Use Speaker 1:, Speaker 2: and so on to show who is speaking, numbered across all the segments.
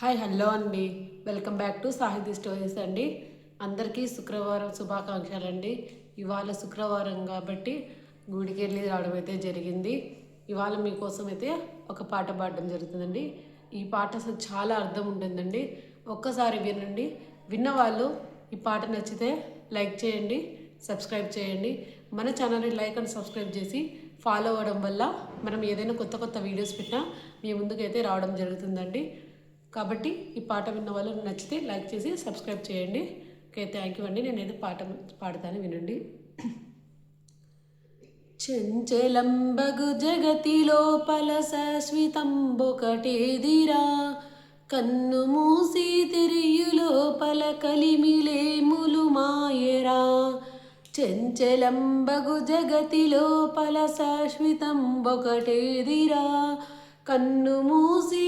Speaker 1: Hi hello అండి. Welcome back to Sahithi stories అండి. అందరికీ శుక్రవారం శుభాకాంక్షలు అండి ఇవాళ శుక్రవారం కాబట్టి గుడికి వెళ్ళి రావడం అయితే జరిగింది. ఇవాళ మీకోసం అయితే ఒక పాట పాడడం జరుగుతుందండి. ఈ పాట అసలు చాలా అర్థం ఉంటుందండి. ఒక్కసారి వినండి. విన్న వాళ్ళు ఈ పాట నచ్చితే లైక్ చేయండి సబ్స్క్రైబ్ చేయండి. మన ఛానల్ని లైక్ అండ్ సబ్స్క్రైబ్ చేసి ఫాలో అవ్వడం వల్ల మనం ఏదైనా కొత్త కొత్త వీడియోస్ పెట్టినా మీ ముందుకైతే రావడం జరుగుతుందండి. కాబట్టి ఈ పాట విన్న వాళ్ళు నచ్చితే లైక్ చేసి సబ్స్క్రైబ్ చేయండి. ఓకే థ్యాంక్ యూ అండి. నేనైతే పాట పాడతాను వినండి. చెంచెలంబగు జగతి లోపల శాశ్వతంబొకటేదిరా కన్ను మూసి తిరియు లోపల కలిమిలేములు మాయరా చెంచెలంబగు జగతి లోపల శాశ్వతంబొకటేదిరా కన్ను మూసి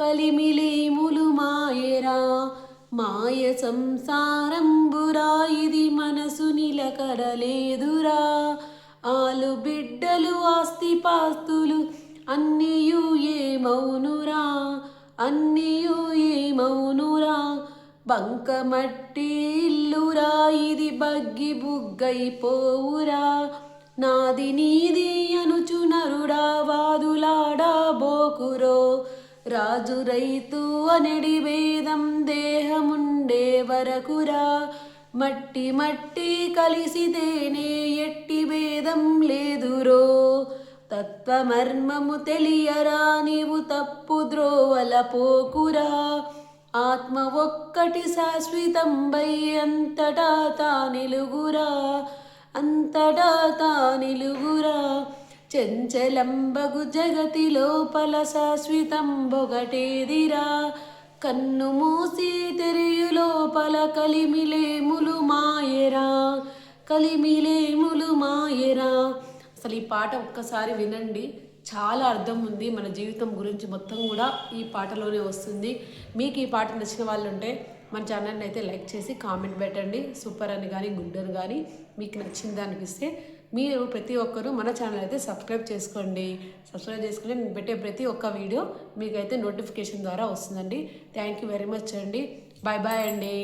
Speaker 1: కలిమిలేములు మాయరా. మాయ సంసారంబురా ఇది మనసు నిలకడలేదురా. ఆలు బిడ్డలు ఆస్తి పాస్తులు అన్నీయు ఏమౌనురా. అన్నీయు ఏమౌనురా. బంకమట్టి ఇల్లురా ఇది బగ్గి బుగ్గైపోవురా. నాది నీది అనుచునరుడా వాదులాడా బోకురో. రాజు రైతు అనడి వేదం దేహముండే వరకురా. మట్టి మట్టి కలిసితేనే ఎట్టి భేదం లేదురో. తత్వమర్మము తెలియరా నీవు తప్పు ద్రోవల పోకురా. ఆత్మ ఒక్కటి శాశ్వతంబై అంతటా తా నిలుగురా అంతటా తా నిలుగురా చెంచెలంబగు జగతి లోపల శాశ్వతంబొగటేదిరా కన్ను మూసి తెరియు లోపల కలిమిలేములు మాయరా. కలిమిలేములు మాయరా. అసలు ఈ పాట ఒక్కసారి వినండి. చాలా అర్థం ఉంది మన జీవితం గురించి మొత్తం కూడా ఈ పాటలోనే వస్తుంది. మీకు ఈ పాట నచ్చిన వాళ్ళు ఉంటే మన ఛానల్ని అయితే లైక్ చేసి కామెంట్ పెట్టండి. సూపర్ అని కానీ గుడ్ అని కానీ మీకు నచ్చింది అనిపిస్తే మీరు ప్రతి ఒక్కరూ మన ఛానల్ అయితే సబ్స్క్రైబ్ చేసుకోండి. సబ్స్క్రైబ్ చేసుకుని నేను పెట్టే ప్రతి ఒక్క వీడియో మీకైతే నోటిఫికేషన్ ద్వారా వస్తుందండి. థ్యాంక్ యూ వెరీ మచ్ అండి. బాయ్ బాయ్ అండి.